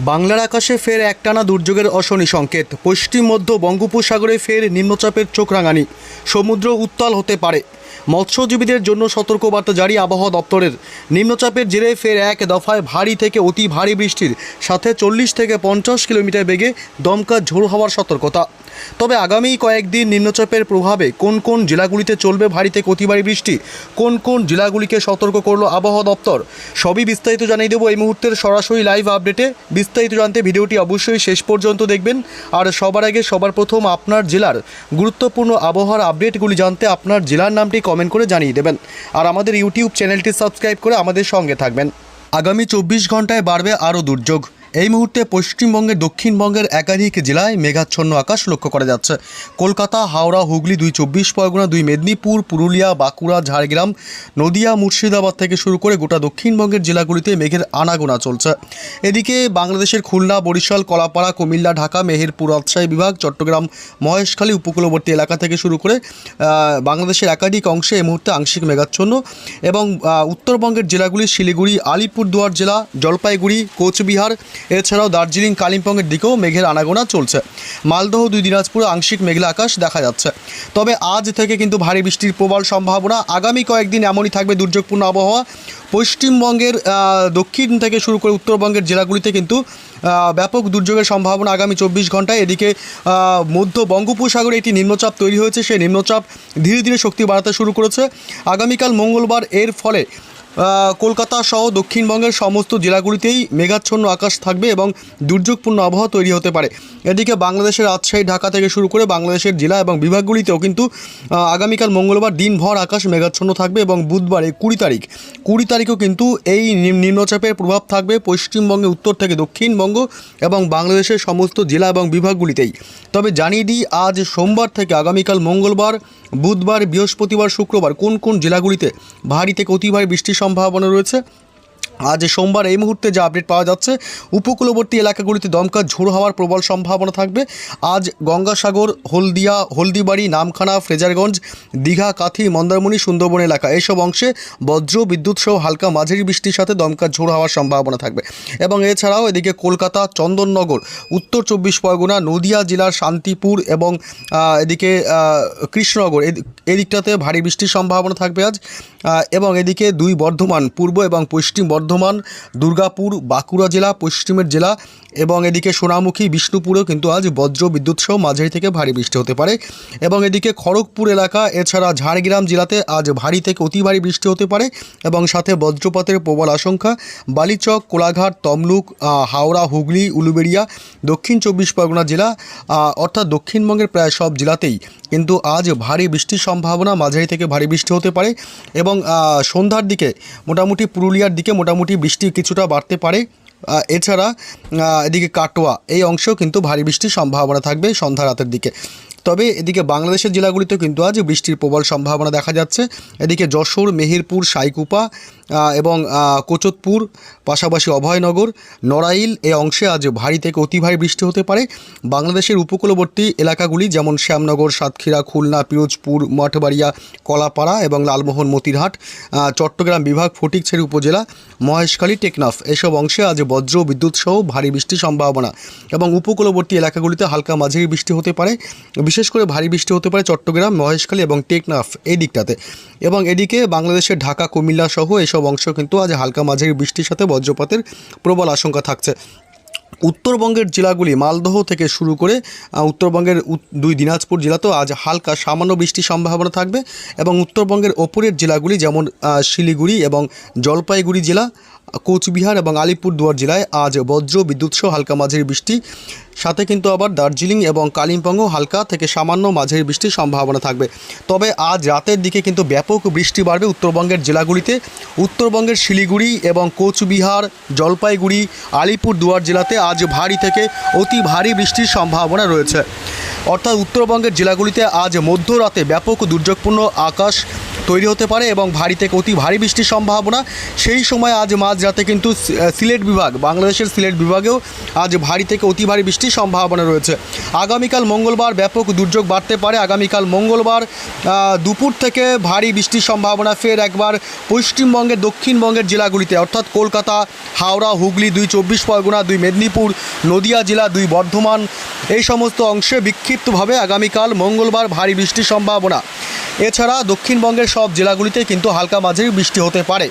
বাংলার আকাশে ফের একটানা দুর্যোগের অশনি সংকেত। পশ্চিম, মধ্য বঙ্গোপসাগরে ফের নিম্নচাপের চোখ রাঙানি। সমুদ্র উত্তাল হতে পারে। মৎস্যজীবীদের জন্য সতর্কবার্তা জারি আবহাওয়া দপ্তরের। নিম্নচাপের জেরে ফের এক দফায় ভারী থেকে অতি ভারী বৃষ্টির সাথে চল্লিশ থেকে পঞ্চাশ কিলোমিটার বেগে দমকা ঝোড় হওয়ার সতর্কতা। তবে আগামী কয়েকদিন নিম্নচাপের প্রভাবে কোন কোন জেলাগুলিতে চলবে ভারী থেকে অতি ভারী বৃষ্টি, কোন কোন জেলাগুলিকে সতর্ক করল আবহাওয়া দপ্তর, সবই বিস্তারিত জানিয়ে দেবো এই মুহূর্তের সরাসরি লাইভ আপডেটে বিস্তারিত জানতে ভিডিওটি অবশ্যই শেষ পর্যন্ত দেখবেন। আর সবার আগে সবার প্রথম আপনার জেলার গুরুত্বপূর্ণ আবহাওয়ার আপডেটগুলি জানতে আপনার জেলার নামটি কমেন্ট করে জানিয়ে দেবেন। আর আমাদের ইউটিউব চ্যানেলটি সাবস্ক্রাইব করে আমাদের সঙ্গে থাকবেন। আগামী চব্বিশ ঘন্টায় বাড়বে আরও দুর্যোগ। এই মুহূর্তে পশ্চিমবঙ্গের, দক্ষিণবঙ্গের একাধিক জেলায় মেঘাচ্ছন্ন আকাশ লক্ষ্য করা যাচ্ছে। কলকাতা, হাওড়া, হুগলি, দুই চব্বিশ পরগনা, দুই মেদিনীপুর, পুরুলিয়া, বাঁকুড়া, ঝাড়গ্রাম, নদিয়া, মুর্শিদাবাদ থেকে শুরু করে গোটা দক্ষিণবঙ্গের জেলাগুলিতে মেঘের আনাগোনা চলছে। এদিকে বাংলাদেশের খুলনা, বরিশাল, কলাপাড়া, কুমিল্লা, ঢাকা, মেহেরপুর, রাজশাহী বিভাগ, চট্টগ্রাম, মহেশখালী, উপকূলবর্তী এলাকা থেকে শুরু করে বাংলাদেশের একাধিক অংশে এই মুহূর্তে আংশিক মেঘাচ্ছন্ন এবং উত্তরবঙ্গের জেলাগুলি শিলিগুড়ি, আলিপুরদুয়ার জেলা, জলপাইগুড়ি, কোচবিহার এছাড়াও দার্জিলিং, কালিম্পংয়ের দিকেও মেঘের আনাগোনা চলছে। মালদহ, দুই দিনাজপুরে আংশিক মেঘলা আকাশ দেখা যাচ্ছে। তবে আজ থেকে কিন্তু ভারী বৃষ্টির প্রবল সম্ভাবনা। আগামী কয়েকদিন এমনই থাকবে দুর্যোগপূর্ণ আবহাওয়া। পশ্চিমবঙ্গের দক্ষিণ থেকে শুরু করে উত্তরবঙ্গের জেলাগুলিতে কিন্তু ব্যাপক দুর্যোগের সম্ভাবনা আগামী চব্বিশ ঘন্টায়। এদিকে মধ্য বঙ্গোপসাগরে একটি নিম্নচাপ তৈরি হয়েছে। সেই নিম্নচাপ ধীরে ধীরে শক্তি বাড়াতে শুরু করেছে। আগামীকাল মঙ্গলবার এর ফলে কলকাতা সহ দক্ষিণবঙ্গের সমস্ত জেলাগুলিতেই মেঘাচ্ছন্ন আকাশ থাকবে এবং দুর্যোগপূর্ণ আবহাওয়া তৈরি হতে পারে। এদিকে বাংলাদেশের রাজশাহী, ঢাকা থেকে শুরু করে বাংলাদেশের জেলা এবং বিভাগগুলিতেও কিন্তু আগামীকাল মঙ্গলবার দিনভর আকাশ মেঘাচ্ছন্ন থাকবে এবং বুধবারে কুড়ি তারিখ। কুড়ি তারিখও কিন্তু এই নিম- নিম্নচাপের প্রভাব থাকবে পশ্চিমবঙ্গে উত্তর থেকে দক্ষিণবঙ্গ এবং বাংলাদেশের সমস্ত জেলা এবং বিভাগগুলিতেই। তবে জানিয়ে দিই, আজ সোমবার থেকে আগামীকাল মঙ্গলবার, বুধবার, বৃহস্পতিবার, শুক্রবার কোন কোন জেলাগুলিতে ভারী থেকে অতি ভারী বৃষ্টির সম্ভাবনা রয়েছে। আজ সোমবার এই মুহূর্তে যে আপডেট পাওয়া যাচ্ছে, উপকূলবর্তী এলাকাগুলিতে দমকা ঝোড়ো হওয়ার প্রবল সম্ভাবনা থাকবে। আজ গঙ্গাসাগর, হলদিয়া, হলদিবাড়ি, নামখানা, ফ্রেজারগঞ্জ, দীঘা, কাথি, মন্দারমণি, সুন্দরবন এলাকা এসব অংশে বজ্র, বিদ্যুৎ সহ হালকা মাঝারি বৃষ্টির সাথে দমকা ঝোড়ো হওয়ার সম্ভাবনা থাকবে। এবং এছাড়াও এদিকে কলকাতা, চন্দননগর, উত্তর চব্বিশ পরগনা, নদিয়া জেলার শান্তিপুর এবং এদিকে কৃষ্ণনগর এদি- এদিকটাতে ভারী বৃষ্টির সম্ভাবনা থাকবে আজ। এবং এদিকে দুই বর্ধমান, পূর্ব এবং পশ্চিম বর্ধমান দুর্গাপুর, বাঁকুড়া জেলা, পশ্চিমের জেলা এবং এদিকে সোনামুখী, বিষ্ণুপুরেও কিন্তু আজ বজ্র বিদ্যুৎ সহ মাঝারি থেকে ভারী বৃষ্টি হতে পারে এবং এদিকে খড়গপুর এলাকা, এছাড়া ঝাড়গ্রাম জেলাতে আজ ভারী থেকে অতি ভারী বৃষ্টি হতে পারে এবং সাথে বজ্রপাতের প্রবল আশঙ্কা বালিচক, কোলাঘাট, তমলুক হাওড়া, হুগলি, উলুবেড়িয়া, দক্ষিণ চব্বিশ পরগনা জেলা অর্থাৎ দক্ষিণবঙ্গের প্রায় সব জেলাতেই কিন্তু আজ ভারী বৃষ্টির সম্ভাবনা, মাঝারি থেকে ভারী বৃষ্টি হতে পারে এবং সন্ধ্যার দিকে মোটামুটি পুরুলিয়ার দিকে মোটামুটি বৃষ্টি কিছুটা বাড়তে পারে। এছাড়া এদিকে কাটোয়া, এই অংশেও কিন্তু ভারী বৃষ্টির সম্ভাবনা থাকবে সন্ধ্যা রাতের দিকে। তবে এদিকে বাংলাদেশের জেলাগুলিতেও কিন্তু আজ বৃষ্টির প্রবল সম্ভাবনা দেখা যাচ্ছে। এদিকে যশোর, মেহেরপুর, সাইকুপা এবং কোচতপুর, পাশাপাশি অভয়নগর, নড়াইল এ অংশে আজ ভারী থেকে অতি ভারী বৃষ্টি হতে পারে। বাংলাদেশের উপকূলবর্তী এলাকাগুলি যেমন শ্যামনগর, সাতক্ষীরা, খুলনা, পিরোজপুর, মঠবাড়িয়া, কলাপাড়া এবং লালমোহন, মতিরহাট চট্টগ্রাম বিভাগ, ফটিকছড়ি উপজেলা, মহেশখালী, টেকনাফ এসব অংশে আজ বজ্র বিদ্যুৎ সহ ভারী বৃষ্টির সম্ভাবনা। এবং উপকূলবর্তী এলাকাগুলিতে হালকা মাঝারি বৃষ্টি হতে পারে। বিশেষ করে ভারী বৃষ্টি হতে পারে চট্টগ্রাম, মহেশখালী এবং টেকনাফ এই দিকটাতে। এবং এদিকে বাংলাদেশের ঢাকা, কুমিল্লা সহ এসব অংশ কিন্তু আজ হালকা মাঝারি বৃষ্টির সাথে বজ্রপাতের প্রবল আশঙ্কা থাকছে। উত্তরবঙ্গের জেলাগুলি মালদহ থেকে শুরু করে উত্তরবঙ্গের দুই দিনাজপুর জেলাতেও আজ হালকা সামান্য বৃষ্টির সম্ভাবনা থাকবে। এবং উত্তরবঙ্গের ওপরের জেলাগুলি যেমন শিলিগুড়ি এবং জলপাইগুড়ি জেলা কোচবিহার এবং আলিপুরদুয়ার জেলায় আজ বজ্র বিদ্যুৎ সহ হালকা মাঝারি বৃষ্টি। সাথে কিন্তু আবার দার্জিলিং এবং কালিম্পংও হালকা থেকে সামান্য মাঝের বৃষ্টির সম্ভাবনা থাকবে। তবে আজ রাতের দিকে কিন্তু ব্যাপক বৃষ্টি বাড়বে উত্তরবঙ্গের জেলাগুলিতে। উত্তরবঙ্গের শিলিগুড়ি এবং কোচবিহার, জলপাইগুড়ি, আলিপুরদুয়ার জেলাতে আজ ভারী থেকে অতি ভারী বৃষ্টির সম্ভাবনা রয়েছে। অর্থাৎ উত্তরবঙ্গের জেলাগুলিতে আজ মধ্যরাতে ব্যাপক দুর্যোগপূর্ণ আকাশ তৈরি হতে পারে এবং ভারী থেকে অতি ভারী বৃষ্টির সম্ভাবনা। সেই সময় আজ মাঝরাতে কিন্তু সিলেট বিভাগ, বাংলাদেশের সিলেট বিভাগেও আজ ভারী থেকে অতি ভারী বৃষ্টির সম্ভাবনা রয়েছে। আগামীকাল মঙ্গলবার ব্যাপক দুর্যোগ বাড়তে পারে। আগামীকাল মঙ্গলবার দুপুর থেকে ভারী বৃষ্টির সম্ভাবনা, ফের একবার পশ্চিমবঙ্গের, দক্ষিণবঙ্গের জেলাগুলিতে, অর্থাৎ কলকাতা, হাওড়া, হুগলি, দুই চব্বিশ পরগনা, দুই মেদিনীপুর, নদিয়া জেলা, দুই বর্ধমান, এই সমস্ত অংশে বিক্ষিপ্তভাবে আগামীকাল মঙ্গলবার ভারী বৃষ্টির সম্ভাবনা। এছাড়া দক্ষিণবঙ্গের সব জেলাগুলিতে কিন্তু হালকা মাঝারি বৃষ্টি হতে পারে।